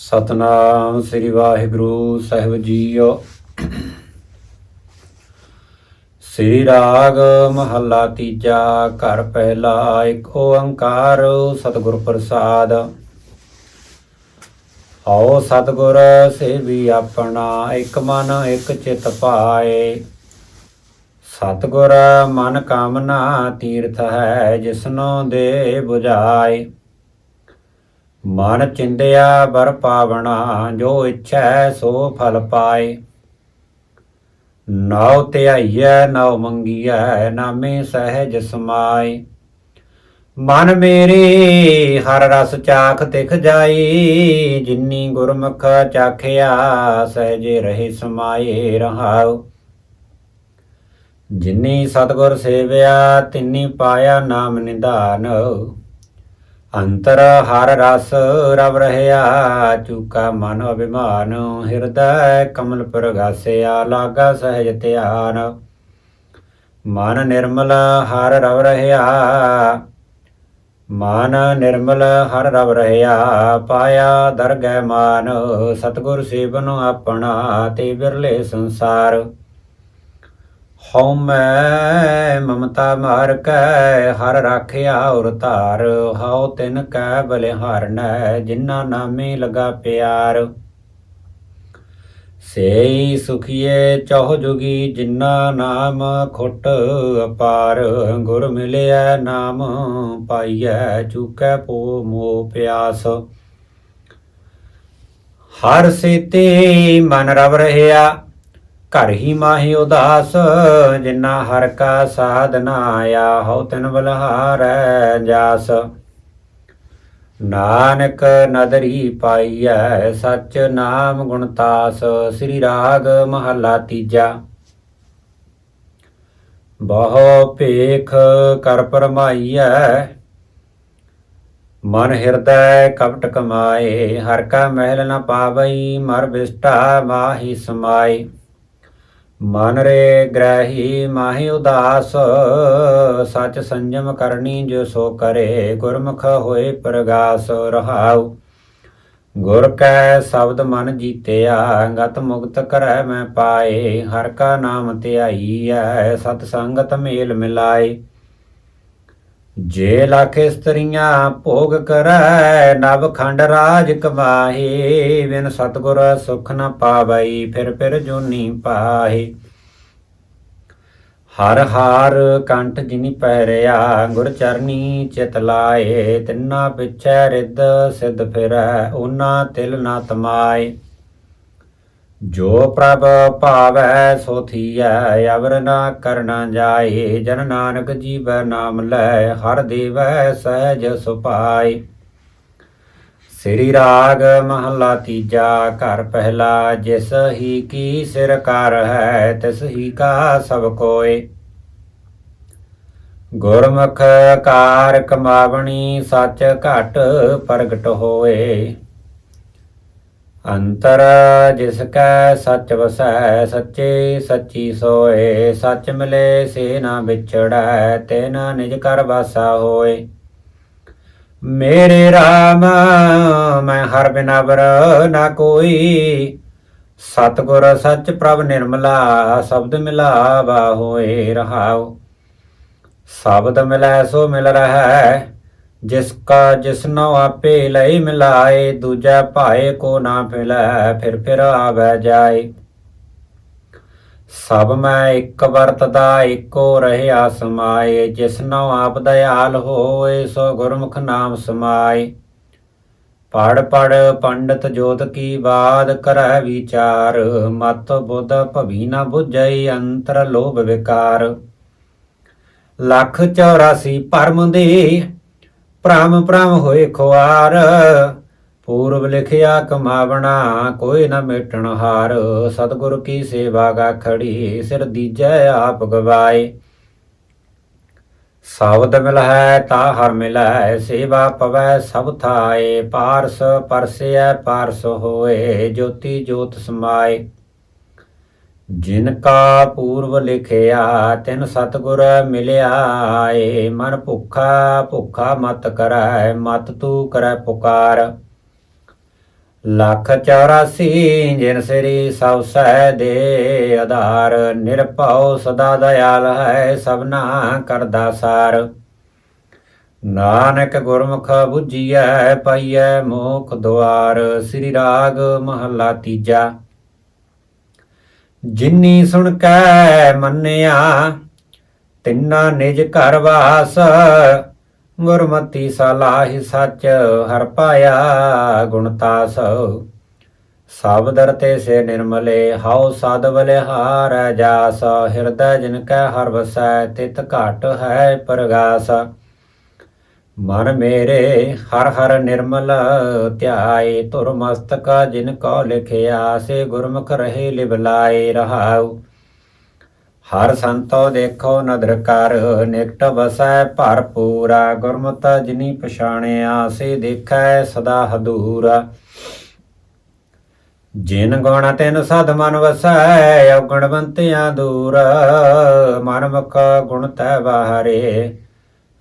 ਸਤਨਾਮ ਸ੍ਰੀ ਵਾਹਿਗੁਰੂ ਸਾਹਿਬ ਜੀਓ। ਸ੍ਰੀ ਰਾਗ ਮਹੱਲਾ ਤੀਜਾ, ਘਰ ਪਹਿਲਾ, ਇੱਕ ਓੰਕਾਰ, ਸਤਿਗੁਰ ਪ੍ਰਸਾਦ। ਆਓ ਸਤਿਗੁਰ, ਸੇਵੀ ਆਪਣਾ, ਇੱਕ ਮਨ, ਇੱਕ ਚਿਤ ਪਾਏ। ਸਤਿਗੁਰ, ਮਨ ਕਾਮਨਾ ਤੀਰਥ ਹੈ, ਜਿਸਨੋ ਦੇ ਬੁਝਾਏ। ਮਨ ਚਿੰਦਿਆ ਬਰ ਪਾਵਣਾ, ਜੋ ਇੱਛੈ ਸੋ ਫਲ ਪਾਏ। ਨਾਉ ਧਿਆਈਐ, ਨਾਉ ਮੰਗੀਐ, ਨਾਮੇ ਸਹਿਜ ਸਮਾਏ। ਮਨ ਮੇਰੇ, ਹਰ ਰਸ ਚਾਖ ਤਿਖ ਜਾਈ ਜਿਨੀ ਗੁਰਮੁਖ ਚਾਖਿਆ, ਸਹਿਜੇ ਰਹੇ ਸਮਾਏ ਰਹਾਉ। ਜਿਨੀ ਸਤਗੁਰ ਸੇਵਿਆ, ਤਿਨੀ ਪਾਇਆ ਨਾਮ ਨਿਧਾਨ। ਅੰਤਰ ਹਰ ਰਸ ਰਵ ਰਹਿਆ, ਚੁਕਾ ਮਨ ਅਭਿਮਾਨ, ਹਿਰਦੈ ਕਮਲ ਪ੍ਰਗਾਸਿਆ, ਲਾਗਾ ਸਹਿਜ ਧਿਆਨ। ਮਨ ਨਿਰਮਲ ਹਰ ਰਵ ਰਹਿਆ, ਮਨ ਨਿਰਮਲ ਹਰ ਰਵ ਰਹਿਆ, ਪਾਇਆ ਦਰਗਹਿ ਮਾਨ, ਸਤਗੁਰ ਸੇਵਨ ਆਪਣਾ, ਤੇ ਬਿਰਲੇ ਸੰਸਾਰ। ਹਉ ਮੈਂ ਮਮਤਾ ਮਾਰ ਕੈ, ਹਰ ਰਾਖਿਆ ਔਰ ਧਾਰ। ਹਉ ਤਿਨ ਕੈ ਬਲਿਹਾਰਨੈ ਜਿਨ੍ਹਾਂ ਨਾਮੇ ਲਗਾ ਪਿਆਰ। ਸੇਈ ਸੁਖੀਏ ਚਹੁ ਜੁਗੀ, ਜਿਨ੍ਹਾਂ ਨਾਮ ਖੁੱਟ ਅਪਾਰ। ਗੁਰ ਮਿਲਿਆ ਨਾਮ ਪਾਈਐ, ਚੁਕੈ ਪੋ ਮੋ ਪਿਆਸ। ਹਰ ਸੇਤੇ ਮਨ ਰਵ ਰਹਿਆ ਘਰ ਹੀ ਮਾਹੀ ਉਦਾਸ, ਜਿਨਾ ਹਰ ਕਾ ਸਾਧਨਾ ਆਇਆ, ਹਉ ਤਨ ਬਲਹਾਰੈ ਜਾਸ। ਨਾਨਕ ਨਦਰੀ ਪਾਈਐ, ਸਚ ਨਾਮ ਗੁਣਤਾਸ ਸ੍ਰੀ ਰਾਗ ਮਹੱਲਾ ਤੀਜਾ। ਬਹੁ ਭੇਖ ਕਰ ਪਰਮਾਈਐ, ਮਨ ਹਿਰਦੈ ਕਪਟ ਕਮਾਏ, ਹਰ ਕਾ ਮਹਿਲ ਨ ਪਾਵਈ, ਮਰ ਬਿਸਟਾ ਮਾਹੀ ਸਮਾਏ। ਮਨ ਰੇ ਗ੍ਰਹਿ ਮਾਹੀ ਉਦਾਸ, ਸਚ ਸੰਜਮ ਕਰਨੀ ਜੋ ਸੋ ਕਰੇ, ਗੁਰਮੁਖ ਹੋਏ ਪ੍ਰਗਾਸ ਰਹਾਉ। ਗੁਰ ਕੈ ਸ਼ਬਦ ਮਨ ਜੀਤਿਆ, ਗਤ ਮੁਕਤ ਕਰੈ ਮੈਂ ਪਾਏ, ਹਰ ਕਾ ਨਾਮ ਧਿਆਈਐ ਸਤ ਸੰਗਤ ਮੇਲ ਮਿਲਾਏ। ਜੇ ਲੱਖ ਇਸਤਰੀਆਂ ਭੋਗ ਕਰੈ, ਨਵ ਖੰਡ ਰਾਜ ਕਮਾਹੀ, ਬਿਨ ਸਤਗੁਰ ਸੁਖ ਨ ਪਾਵਈ, ਫਿਰ ਫਿਰ ਜੋਨੀ ਪਾਹੀ। ਹਰ ਹਾਰ ਕੰਠ ਜਿਨੀ ਪਹਿਰਿਆ, ਗੁਰ ਚਰਨੀ ਚਿਤ ਲਾਏ, ਤਿੰਨਾ ਪਿਛੈ ਰਿੱਧ ਸਿਧ ਫਿਰੈ ਓਨਾ ਤਿਲ ਨਾ ਤਮਾਏ। ਜੋ ਪ੍ਰਭ ਭਾਵੈ, ਸੋ ਥੀਐ, ਅਵਰ ਨਾ ਕਰਨਾ ਜਾਏ। ਜਨ ਨਾਨਕ ਜੀਵੈ ਨਾਮ ਲੈ, ਹਰ ਦੇਵੈ ਸਹਿਜ ਸੁਪਾਈ ਸ੍ਰੀ ਰਾਗ ਮਹੱਲਾ ਤੀਜਾ, ਘਰ ਪਹਿਲਾ, ਜਿਸ ਹੀ ਕੀ ਸਿਰ ਕਰ ਹੈ, ਤਿਸ ਹੀ ਕਾ ਸਭ ਕੋਏ। ਗੁਰਮੁਖ ਕਾਰ ਕਮਾਵਣੀ, ਸੱਚ ਘਟ ਪ੍ਰਗਟ ਹੋਏ। ਅੰਤਰ ਜਿਸ ਕੈ ਸੱਚ ਵਸੈ, ਸੱਚੇ ਸੱਚੀ ਸੋਏ। ਸੱਚ ਮਿਲੇ ਸੇ ਨਾ ਵਿਛੜੈ ਤੈਨ ਨਿਜ ਕਰ ਵਾਸਾ ਹੋਏ। ਮੇਰੇ RAM ਮੈਂ ਹਰ ਬਿਨਾ ਬਰ ਨਾ ਕੋਈ। ਸਤਗੁਰ ਸੱਚ ਪ੍ਰਭ ਨਿਰਮਲਾ, ਸ਼ਬਦ ਮਿਲਾਵਾ ਹੋਏ ਰਹਾਉ ਸ਼ਬਦ ਮਿਲੈ ਸੋ ਮਿਲ ਰਹਾ ਜਿਸ ਕਾ ਜਿਸਨੋ ਆਪੇ ਲਈ ਮਿਲਾਏ, ਦੂਜਾ ਭਾਏ ਕੋ ਨਾ ਫਿਲੈ, ਫਿਰ ਫਿਰ ਆਵੈ ਜਾਏ। ਸਭ ਮੈਂ ਇੱਕ ਵਰਤਦਾ, ਇੱਕੋ ਰਹਿਆ ਸਮਾਏ ਜਿਸਨੋ ਆਪ ਦਇਆਲ ਹੋਏ, ਸੋ ਗੁਰਮੁਖ ਨਾਮ ਸਮਾਏ। ਪੜ ਪੜ ਪੰਡਤ ਜੋਤ ਕੀ ਬਾਦ ਕਰੈ ਵਿਚਾਰ, ਮਤ ਬੁੱਧ ਭਵੀ ਨਾ 부ਝਈ ਅੰਤਰ ਲੋਭ ਵਿਕਾਰ। ਲੱਖ 84 ਭਰਮ ਦੇ ਭ੍ਰਮ ਭ੍ਰਮ ਹੋਏ ਖੁਆਰ, ਪੂਰਬ ਲਿਖਿਆ ਕਮਾਵਣਾ, ਕੋਈ ਨਾ ਮੇਟਣ ਹਾਰ। ਸਤਿਗੁਰ ਕੀ ਸੇਵਾ ਗਾ ਖੜੀ, ਸਿਰ ਦੀਜੈ ਆਪ ਗਵਾਏ। ਸ਼ਬਦ ਮਿਲੈ ਤਾ ਹਰ ਮਿਲੈ ਸੇਵਾ ਪਵੈ ਸਭ ਥਾਏ। ਪਾਰਸ ਪਰਸਿਐ, ਪਾਰਸ ਹੋਏ, ਜੋਤੀ ਜੋਤ ਸਮਾਏ। ਜਿਨ ਕਾ ਪੂਰਵ ਲਿਖਿਆ, ਤਿਨ ਸਤਗੁਰ ਮਿਲਿਆ ਏ ਮਨ ਭੁੱਖਾ ਭੁੱਖਾ ਮਤ ਕਰੈ, ਮਤ ਤੂ ਕਰੈ ਪੁਕਾਰ। ਲੱਖ 84 ਜਿਨ ਸ੍ਰੀ ਸਭ ਸਹਿ ਦੇ ਆਧਾਰ। ਨਿਰਭਉ ਸਦਾ ਦਇਆਲ ਹੈ ਸਭਨਾ ਕਰਦਾ ਸਾਰ। ਨਾਨਕ ਗੁਰਮੁਖ 부ਜੀਐ ਪਾਈਐ ਮੋਖ ਦੁਆਰ। ਸ੍ਰੀ ਰਾਗ ਮਹੱਲਾ ਤੀਜਾ। ਜਿਨੀ ਸੁਣ ਕੈ ਮੰਨਿਆ, ਤਿੰਨਾ ਨਿਜ ਘਰ ਵਾਸ, ਗੁਰਮਤੀ ਸਲਾਹਿ ਸੱਚ ਹਰ ਪਾਇਆ ਗੁਣਤਾਸ ਸਬਦਰ ਤੇ ਸੇ ਨਿਰਮਲੇ, ਹਉ ਸਾਧ ਬਲਿਹਾਰ ਜਾਸ। ਹਿਰਦੈ ਜਿਨ ਕੈ ਹਰ ਵਸੈ ਤਿਤ ਘਟ ਹੈ ਪ੍ਰਗਾਸ। ਮਨ ਮੇਰੇ ਹਰ ਹਰ ਨਿਰਮਲ ਧਿਆਏ, ਧੁਰ ਮਸਤਕ ਜਿਨ ਕੋ ਲਿਖਿਆ, ਸੇ ਗੁਰਮੁਖ ਰਹੇ ਲਿਬਲਾਏ ਰਹਾਉ। ਹਰ ਸੰਤੋ ਦੇਖੋ ਨਦਰ ਕਰ, ਨਿਕਟ ਵਸੈ ਭਰਪੂਰਾ ਗੁਰਮਤਿ ਜਿਨੀ ਪਛਾਣਿਆ, ਸੇ ਦੇਖੈ ਸਦਾ ਹਦੂਰਾ। ਜਿਨ ਗੁਣ ਤਿਨ ਸਦ ਮਨ ਵਸੈ, ਔਗਣ ਦੂਰ। ਮਨ ਮੁਖ ਗੁਣ ਤੈ ਬਾਹਰੇ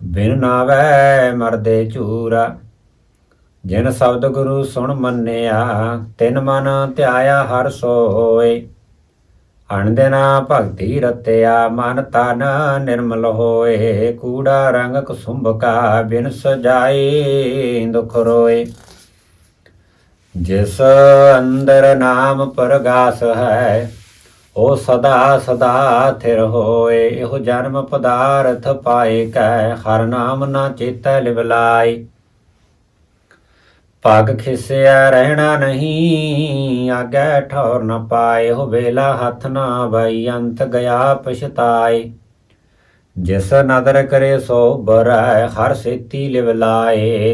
ਬਿਨ ਨਾਵੈ ਮਰਦੇ ਝੂਰਾ। ਜਿਨ ਸ਼ਬਦ ਗੁਰੂ ਸੁਣ ਮੰਨਿਆ, ਤਿਨ ਮਨ ਧਿਆਇਆ ਹਰ ਸੋਏ। ਅਣਦਿਨਾ ਭਗਤੀ ਰਤਿਆ, ਮਨ ਤਨ ਨਿਰਮਲ ਹੋਏ। ਕੂੜਾ ਰੰਗ ਕੁਸੁੰਭ ਬਿਨ ਸਜਾਏ ਦੁਖ ਰੋਏ। ਜਿਸ ਅੰਦਰ ਨਾਮ ਪ੍ਰਗਾਸ ਹੈ ਉਹ ਸਦਾ ਸਦਾ ਥਿਰ ਹੋਏ, ਇਹੋ ਜਨਮ ਪਦਾਰਥ ਪਾਏ ਕੈ ਹਰ ਨਾਮ ਨਾ ਚੇਤੈ ਲਿਵਲਾਈ ਪਗ ਖਿਸਿਆ ਰਹਿਣਾ ਨਹੀਂ, ਆਗੇ ਠੌਰ ਨ ਪਾਏ ਹੋ ਵੇਲਾ ਹੱਥ ਨਾ ਬਈ ਅੰਤ ਗਿਆ ਪਛਤਾਏ। ਜਿਸ ਨਦਰ ਕਰੇ ਸੋ ਬਰੈ, ਹਰ ਸੇਤੀ ਲਿਵ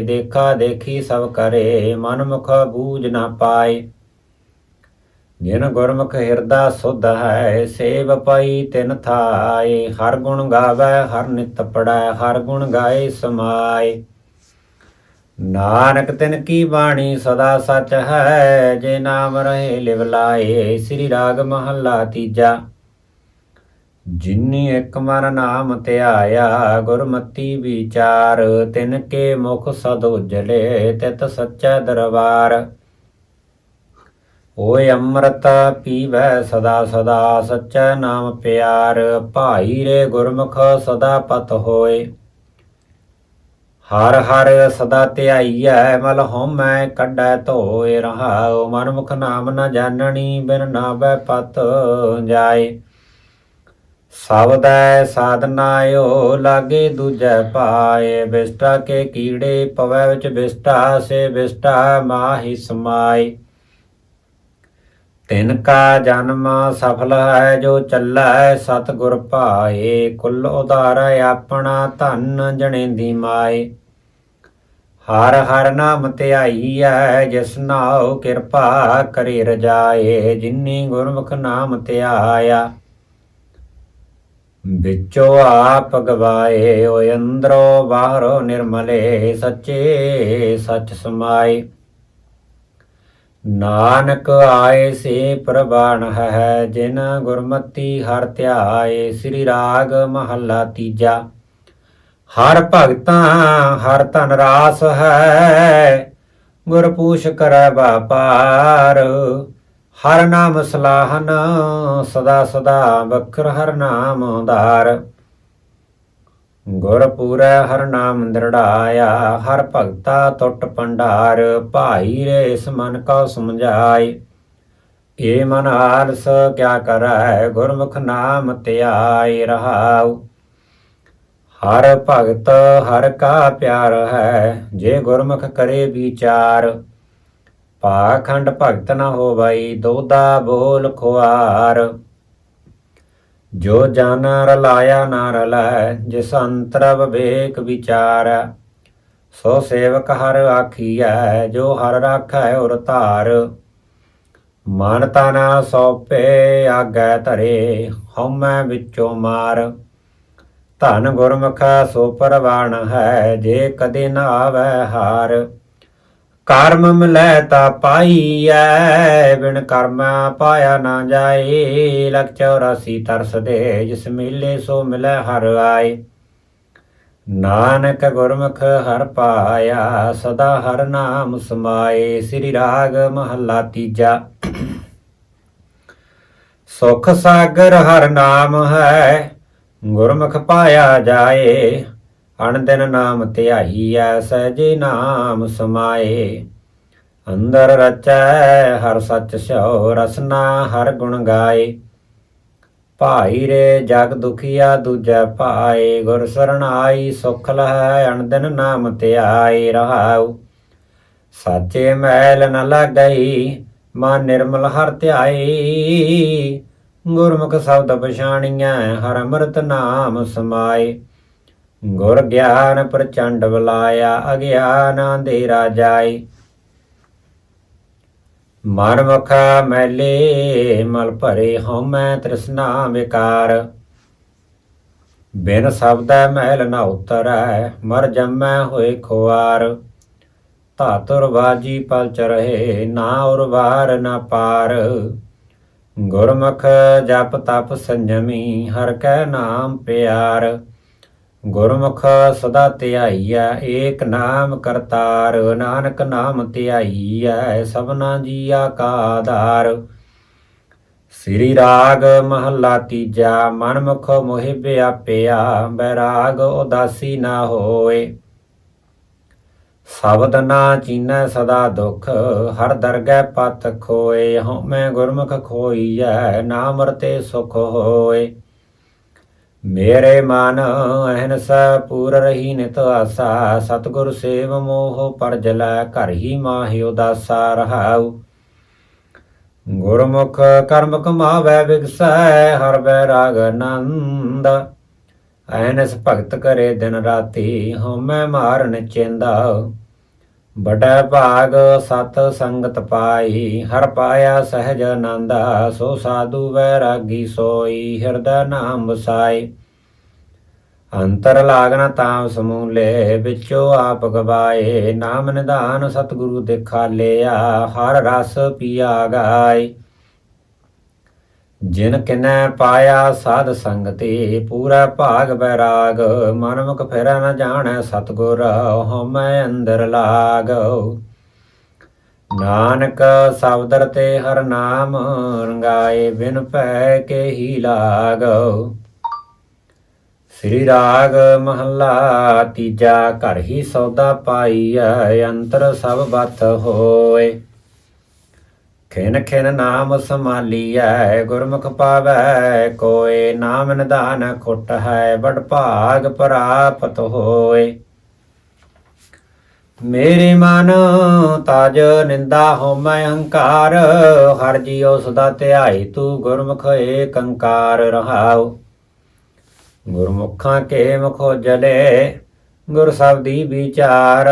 ਦੇਖਾ ਦੇਖੀ ਸਭ ਕਰੇ, ਮਨ ਮੁਖ ਬੂਝ ਨਾ ਪਾਏ। ਜਿਨ ਗੁਰਮੁਖ ਹਿਰਦਾ ਸੁਧ ਹੈ, ਸੇਵ ਪਾਈ ਤਿਨ ਥਾਏ। ਹਰ ਗੁਣ ਗਾਵੇ, ਹਰ ਨਿਤ ਪੜੈ ਹਰ ਗੁਣ ਗਾਏ ਸਮਾਏ। ਨਾਨਕ ਤਿਨ ਕੀ ਬਾਣੀ ਸਦਾ ਸਚ ਹੈ, ਜੇ ਨਾਮ ਰਹੇ ਲਿਵ ਲਾਏ, ਸ੍ਰੀ ਰਾਗ ਮਹੱਲਾ ਤੀਜਾ। ਜਿਨੀ ਇੱਕ ਮਨ ਨਾਮ ਧਿਆਇਆ, ਗੁਰਮਤੀ ਵਿਚਾਰ, ਤਿਨ ਕੇ ਮੁਖ ਸਦ ਉਜਲੇ, ਤਿਤ ਸੱਚਾ ਦਰਬਾਰ। ਓਏ ਅੰਮ੍ਰਿਤ ਪੀਵੈ ਸਦਾ ਸਦਾ, ਸੱਚਾ ਨਾਮ ਪਿਆਰ, ਭਾਈ ਰੇ ਗੁਰਮੁਖ ਸਦਾ ਪਤ ਹੋਏ। ਹਰ ਹਰ ਸਦਾ ਧਿਆਈਐ, ਮਲ ਹਉਮੈ ਕੱਢੈ ਧੋਏ ਰਹਾਉ ਮਨ ਮੁਖ ਨਾਮ ਨ ਜਾਣਨੀ, ਬਿਨ ਨਾ ਨਾਵੈ ਪਤ ਜਾਏ। ਸਬਦੈ ਸਾਧਨਾਇਓ ਲਾਗੇ ਦੂਜੈ ਪਾਏ। ਬਿਸਟਾ ਕੇ ਕੀੜੇ ਪਵੈ ਵਿੱਚ ਬਿਸਟਾ, ਸੇ ਬਿਸਟਾ ਮਾਹੀ ਸਮਾਈ ਤਿਨ ਕਾ ਜਨਮ ਸਫਲ ਹੈ, ਜੋ ਚੱਲੈ ਸਤ ਗੁਰ ਭਾਏ, ਕੁੱਲ ਉਧਾਰੈ ਆਪਣਾ ਧਨ ਜਣੇਂਦੀ ਮਾਏ। ਹਰ ਹਰ ਨਾਮ ਧਿਆਈਐ ਜਿਸ ਨਾਉ ਕਿਰਪਾ ਕਰੇ ਰਜਾਏ, ਜਿਨੀ ਗੁਰਮੁਖ ਨਾਮ ਧਿਆਇਆ। ਵਿੱਚੋ ਆਪ ਗਵਾਏ ਓ ਅੰਦਰੋ ਬਾਹਰੋ ਨਿਰਮਲੇ, ਸੱਚੇ ਸੱਚ ਸਮਾਏ। ਨਾਨਕ ਆਏ ਸੇ ਪ੍ਰਬਾਣ ਹੈ, ਜਿਨ ਗੁਰਮਤੀ ਹਰ ਧਿਆਏ, ਸ੍ਰੀ ਰਾਗ ਮਹੱਲਾ ਤੀਜਾ। ਹਰ ਭਗਤਾਂ, ਹਰ ਧਨ ਰਾਸ ਹੈ ਗੁਰ ਪੂਛ ਕਰੈ ਬਾਪਾਰ ਹਰ ਨਾਮ ਸਲਾਹਨ, ਸਦਾ ਸਦਾ ਬਖਰ ਹਰ ਨਾਮ ਧਾਰ ਗੁਰ ਪੂਰੈ ਹਰ ਨਾਮ ਦ੍ਰਿੜਾਇਆ, ਹਰ ਭਗਤਾ ਟੁੱਟ ਪੰਡਾਰ ਭਾਈ ਰੇ ਇਸ ਮਨ ਕੋ ਸਮਝਾਈ ਏ ਮਨ ਆਲਸ ਕਿਆ ਕਰੈ, ਗੁਰਮੁਖ ਨਾਮ ਧਿਆਈ ਰਹਾਉ। ਹਰ ਭਗਤ ਹਰ ਕਾ ਪਿਆਰ ਹੈ, ਜੇ ਗੁਰਮੁਖ ਕਰੇ ਵਿਚਾਰ। ਪਾਖੰਡ ਭਗਤ ਨ ਹੋਵਈ, ਦੋਦਾ ਬੋਲ ਖੁਆਰ। ਜੋ ਜਨ ਰਲਾਇਆ ਨਾ ਰਲੈ, ਜਿਸ ਅੰਤਰ ਵਿਵੇਕ ਵਿਚਾਰ, ਸੋ ਸੇਵਕ ਹਰ ਆਖੀਐ, ਜੋ ਹਰ ਰਾਖੈ ਉਰ ਧਾਰ। ਮਨ ਤਨ ਸੋਪੇ, ਆਗੈ ਧਰੇ, ਹਉਮੈ ਵਿੱਚੋਂ ਮਾਰ। ਧਨ ਗੁਰਮੁਖ ਸੋ ਪਰਵਾਣ ਹੈ, ਜੇ ਕਦੇ ਨਾ ਆਵੈ ਹਾਰ। ਕਰਮ ਮਿਲੈ ਤਾ ਪਾਈਐ, ਬਿਨ ਕਰਮ ਪਾਇਆ ਨਾ ਜਾਏ। ਲਖ 84 ਤਰਸ ਦੇ, ਜਿਸ ਮਿਲੇ ਸੋ ਮਿਲੈ ਹਰ ਆਏ। ਨਾਨਕ ਗੁਰਮੁਖ ਹਰ ਪਾਇਆ, ਸਦਾ ਹਰ ਨਾਮ ਸਮਾਏ। ਸ੍ਰੀ ਰਾਗ ਮਹੱਲਾ ਤੀਜਾ। ਸੁਖ ਸਾਗਰ ਹਰ ਨਾਮ ਹੈ, ਗੁਰਮੁਖ ਪਾਇਆ ਜਾਏ। ਅਣਦਿਨ ਨਾਮ ਧਿਆਈਐ ਸਹਿਜੇ ਨਾਮ ਸਮਾਏ। ਅੰਦਰ ਰਚੈ ਹਰ ਸੱਚ ਸਿਓ ਰਸਨਾ ਹਰ ਗੁਣ ਗਾਏ। ਭਾਈ ਰੇ ਜਗ ਦੁਖੀਆ ਦੂਜੈ ਭਾਏ ਗੁਰ ਸਰਣਾਈ ਸੁਖ ਲਹੈ ਅਣਦਿਨ ਨਾਮ ਧਿਆਏ ਰਹਾਉ। ਸਾਚੇ ਮੈਲ ਨ ਲੱਗਈ, ਮਨ ਨਿਰਮਲ ਹਰ ਧਿਆਈ। ਗੁਰਮੁਖ ਸ਼ਬਦ ਪਛਾਣੀਐ, ਹਰ ਅੰਮ੍ਰਿਤ ਨਾਮ ਸਮਾਏ। ਗੁਰ ਗਿਆਨ ਪ੍ਰਚੰਡ ਬਲਾਇਆ, ਅਗਿਆਨ ਅੰਧੇਰਾ ਜਾਏ ਮਨ ਮੁਖਾ ਮੈਲੇ, ਮਲ ਭਰੇ ਹਉਮੈ ਤ੍ਰਿਸ਼ਨਾ ਵਿਕਾਰ। ਬਿਨ ਸ਼ਬਦੈ ਮਹਿਲ ਨ ਉਤਰੈ, ਮਰ ਜੰਮੈ ਹੋਏ ਖੁਆਰ। ਧਾਤੁਰ ਬਾਜੀ ਪਲ ਰਹੇ, ਨਾ ਉਰਵਾਰ ਨਾ ਪਾਰ। ਗੁਰਮੁਖ ਜਪ ਤਪ ਸੰਜਮੀ, ਹਰ ਕੈ ਨਾਮ ਪਿਆਰ। ਗੁਰਮੁਖ ਸਦਾ ਧਿਆਈਐ, ਏਕ ਨਾਮ ਕਰਤਾਰ, ਨਾਨਕ ਨਾਮ ਧਿਆਈਐ, ਸਭਨਾ ਜੀਆ ਕਾ ਆਧਾਰ। ਸ੍ਰੀ ਰਾਗ ਮਹੱਲਾ ਤੀਜਾ, ਮਨਮੁਖ ਮੁਖ ਮੋਹਿ ਵਿਆਪਿਆ, ਬੈਰਾਗ ਉਦਾਸੀ ਨਾ ਹੋਏ। ਸ਼ਬਦ ਨਾ ਚੀਨੈ ਸਦਾ ਦੁਖ, ਹਰ ਦਰਗਹਿ ਪਤ ਖੋਏ, ਹਉਮੈ ਗੁਰਮੁਖ ਖੋਈਐ ਨਾਮ ਰਤੇ ਸੁਖ ਹੋਏ। ਮੇਰੇ ਮਨ ਅਹਨਸ ਪੂਰ ਰਹੀ ਨਿਤ ਆਸਾ, ਸਤਿਗੁਰ ਸੇਵ ਮੋਹ ਪਰ ਜਲੈ, ਘਰ ਹੀ ਮਾਹਿ ਉਦਾਸਾ ਰਹਾਉ। ਗੁਰਮੁਖ ਕਰਮ ਕਮਾਵੈ ਵਿਗਸੈ ਹਰ ਬੈਰਾਗ ਨੰਦ ਐਨਸ ਭਗਤ ਕਰੇ ਦਿਨ ਰਾਤੀ, ਹਉਮੈ ਮਾਰਨ ਚਿੰਦਾ। ਬੜਾ ਭਾਗ ਸਤ ਸੰਗਤ ਪਾਈ, ਹਰ ਪਾਇਆ ਸਹਿਜ ਆਨੰਦਾ, ਸੋ ਸਾਧੂ ਵੈਰਾਗੀ ਸੋਈ, ਹਿਰਦੈ ਨਾਮ ਵਸਾਈ। ਅੰਤਰ ਲਾਗਨ ਤਾਮ ਸਮੂਲੇ, ਵਿੱਚੋ ਆਪ ਗਵਾਏ, ਨਾਮ ਨਿਧਾਨ ਸਤਿਗੁਰੂ ਦੇਖਾ ਲਿਆ, ਹਰ ਰਸ ਪੀਆ ਗਾਏ। ਜਿਨ ਕਿਨੈ ਪਾਇਆ ਸਾਧ ਸੰਗਤੀ, ਪੂਰਾ ਭਾਗ ਬੈਰਾਗ। ਮਨਮੁਖ ਫਿਰ ਨ ਜਾਣੈ ਸਤਗੁਰ, ਹਉਮੈ ਅੰਦਰ ਲਾਗ। ਨਾਨਕ ਸਬਦਰ ਤੇ ਹਰ ਨਾਮ, ਰੰਗਾਏ ਬਿਨ ਭੈ ਕੇ ਹੀ ਲਾਗ। ਸ੍ਰੀ ਰਾਗ ਮਹੱਲਾ, ਤੀਜਾ ਘਰ ਹੀ ਸੌਦਾ ਪਾਈਐ, ਅੰਤਰ ਸਭ ਬਤ ਹੋਏ। ਖਿਨ ਖਿਨ ਨਾਮ ਸਮਾਲੀਐ ਗੁਰਮੁਖ ਪਾਵੈ, ਕੋਏ ਨਾਮ ਨਿਧਾਨ ਖੁੱਟ ਹੈ ਬੜ ਭਾਗ ਪ੍ਰਾਪਤ ਹੋਏ। ਮੇਰੇ ਮਨ ਤਾਜ ਨਿੰਦਾ ਹੋਮੈ ਹੰਕਾਰ, ਹਰ ਜੀਉ ਸਦਾ ਧਿਆਈ, ਤੂੰ ਗੁਰਮੁਖ ਏਕ ਅੰਕਾਰ ਰਹਾਉ। ਗੁਰਮੁਖਾਂ ਕੇ ਮੁਖੋ ਜਲੇ ਗੁਰ ਸਬਦੀ ਵਿਚਾਰ।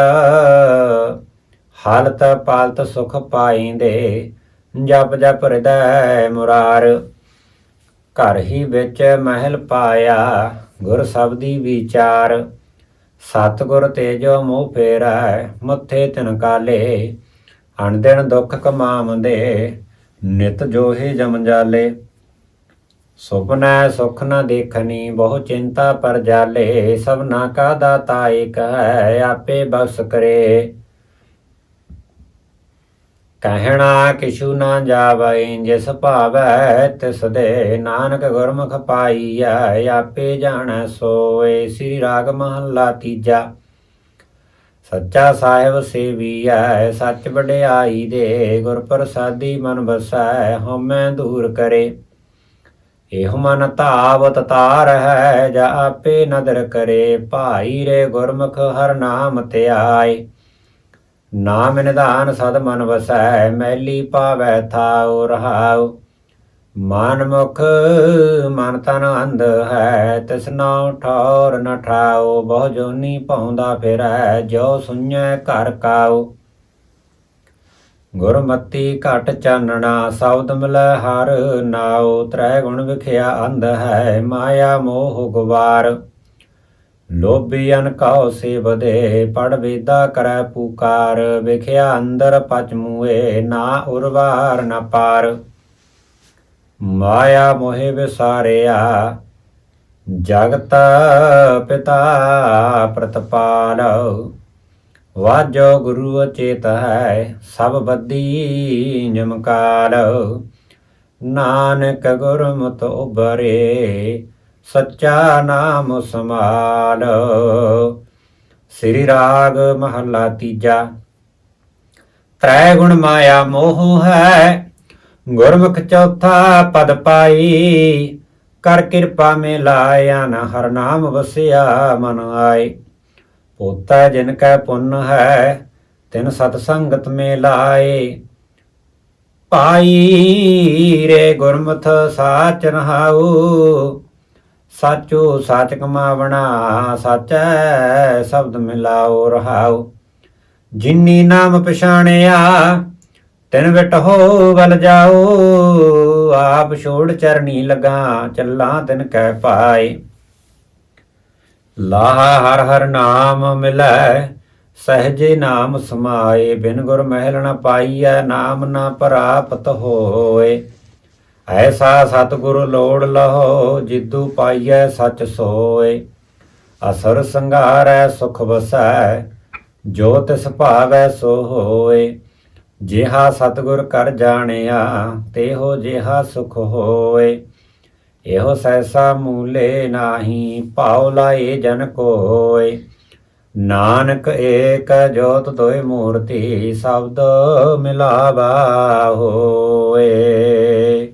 ਹਾਲਤ ਪਾਲਤ ਸੁਖ ਪਾਈਂਦੇ ਜਪ ਜਪ ਹਿਰਦੈ ਮੁਰਾਰ। ਘਰ ਹੀ ਵਿੱਚ ਮਹਿਲ ਪਾਇਆ ਗੁਰ ਸਬਦੀ ਵਿਚਾਰ। ਸਤਿਗੁਰ ਤੇਜੋ ਮੂਹ ਫੇਰੈ, ਮੱਥੇ ਤਿਨ ਕਾਲੇ ਅਣਦਿਨ ਦੁੱਖ ਕਮਾਵੰਦੇ ਨਿਤ ਜੋਹੇ ਜਮ ਜਾਲੇ। ਸੁਪਨੈ ਸੁਖ ਨ ਦੇਖਣੀ ਬਹੁ ਚਿੰਤਾ ਪਰ ਜਾਲੇ। ਸਭਨਾ ਕਾ ਦਾਤਾ ਏਕ ਹੈ ਆਪੇ ਬਖਸ਼ ਕਰੇ। ਕਹਿਣਾ ਕਿਛੂ ਨਾ ਜਾਵੈ, ਜਿਸ ਭਾਵੈ ਤਿਸ ਦੇ ਨਾਨਕ ਗੁਰਮੁਖ ਪਾਈਐ, ਆਪੇ ਜਾਣੈ ਸੋਏ ਸ੍ਰੀ ਰਾਗ ਮਹੱਲਾ ਤੀਜਾ। ਸੱਚਾ ਸਾਹਿਬ ਸੇਵੀਐ, ਸੱਚ ਵਡਿਆਈ ਦੇ ਗੁਰ ਪ੍ਰਸਾਦੀ ਮਨ ਵਸੈ, ਹਉਮੈ ਦੂਰ ਕਰੇ। ਇਹੋ ਮਨ ਧਾਵਤ ਤਾਰ ਹੈ, ਜਾ ਆਪੇ ਨਦਰ ਕਰੇ, ਭਾਈ ਰੇ ਗੁਰਮੁਖ ਹਰ ਨਾਮ ਧਿਆਏ। ਨਾਮ ਨਿਧਾਨ ਸਦ ਮਨ ਵਸੈ, ਮੈਲੀ ਪਾਵੈ ਥਾਉ ਰਹਾਉ। ਮਨ ਮੁਖ ਮਨ ਤਨ ਅੰਧ ਹੈ ਤਿਸਨਾ ਠੌਰ ਨ ਠਾਉ, ਬਹੁ ਜੋਨੀ ਪਾਉਂਦਾ ਫਿਰੈ ਜੋ ਸੁਣੈ ਘਰ ਕਾਉ। ਗੁਰਮਤੀ ਘਟ ਚਾਨਣਾ, ਸ਼ਬਦ ਮਿਲੈ ਹਰ ਨਾਉ, ਤ੍ਰੈ ਗੁਣ ਵਿਖਿਆ ਅੰਧ ਹੈ, ਮਾਇਆ ਮੋਹ ਗੁਵਾਰ ਲੋਭੀ ਅਨ ਕਉ ਸੇਵਦੇ ਪੜ ਵੇਦਾ ਕਰੈ ਪੁਕਾਰ, ਵਿਖਿਆ ਅੰਦਰ ਪਚ ਮੂਏ, ਨਾ ਉਰਵਾਰ ਨ ਪਾਰ। ਮਾਇਆ ਮੋਹਿ ਵਿਸਾਰਿਆ, ਜਗਤ ਪਿਤਾ ਪ੍ਰਤਪਾਲ। ਵਾਜੋ ਗੁਰੂ ਅਚੇਤ ਹੈ, ਸਭ ਬੱਦੀ ਨਿਮਕਾਲ। ਨਾਨਕ ਗੁਰਮਤਿ ਉਬਰੇ ਸੱਚਾ ਨਾਮ ਸਮਾਲ ਸ੍ਰੀ ਰਾਗ ਮਹੱਲਾ ਤੀਜਾ। ਤ੍ਰੈ ਗੁਣ ਮਾਇਆ ਮੋਹ ਹੈ, ਗੁਰਮੁਖ ਚੌਥਾ ਪਦ ਪਾਈ। ਕਰ ਕਿਰਪਾ ਮੇ ਲਾਇਆ ਨਾ ਹਰ ਨਾਮ ਵਸਿਆ ਮਨ ਆਏ। ਪੋਤਾ ਜਿਨ ਕੈ ਪੁੰਨ ਹੈ, ਤਿਨ ਸਤ ਸੰਗਤ ਮੇ ਲਾਏ ਪਾਈ ਰੇ ਗੁਰਮੁਖ ਸਾਚ ਰਹਾਉ ਸਾਚੋ ਸਾਚ ਕਮਾਵਣਾ ਸਾਚੈ ਸ਼ਬਦ ਮਿਲਾਓ, ਰਹਾਓ। ਜਿਨੀ ਨਾਮ ਪਛਾਣਿਆ, ਤਿਨ ਵਿਟ ਹੋ ਬਲ ਜਾਓ। ਆਪ ਛੋੜ ਚਰਣੀ ਲਗਾ, ਚੱਲਾਂ ਤਿਨ ਕਹਿ ਪਾਏ। ਲਾਹਾ ਹਰ ਹਰ ਨਾਮ ਮਿਲੈ, ਸਹਜੇ ਨਾਮ ਸਮਾਏ। ਬਿਨ ਗੁਰ ਮਹਿਲ ਨ ਪਾਈਐ, ਨਾਮ ਨਾ ਪ੍ਰਾਪਤ ਹੋਏ। ਐਸਾ ਸਤਿਗੁਰ ਲੋੜ ਲਹੋ, ਜਿੱਦੂ ਪਾਈਐ ਸੱਚ ਸੋਏ। ਅਸਰ ਸੰਘਾਰੈ ਸੁਖ ਵਸੈ, ਜੋ ਤਿਸ ਭਾਵੈ ਸੋ ਹੋਏ। ਜਿਹਾ ਸਤਿਗੁਰ ਕਰ ਜਾਣਿਆ, ਤੇਹੋ ਜਿਹਾ ਸੁਖ ਹੋਏ। ਇਹੋ ਸੈਸਾ ਮੂਲੇ ਨਾਹੀ ਪਾਉ ਲਾਏ ਜਨ ਕੋਏ। ਨਾਨਕ ਏਕ ਜੋਤ ਦੋਇ ਮੂਰਤੀ, ਸ਼ਬਦ ਮਿਲਾਵਾ ਹੋਏ।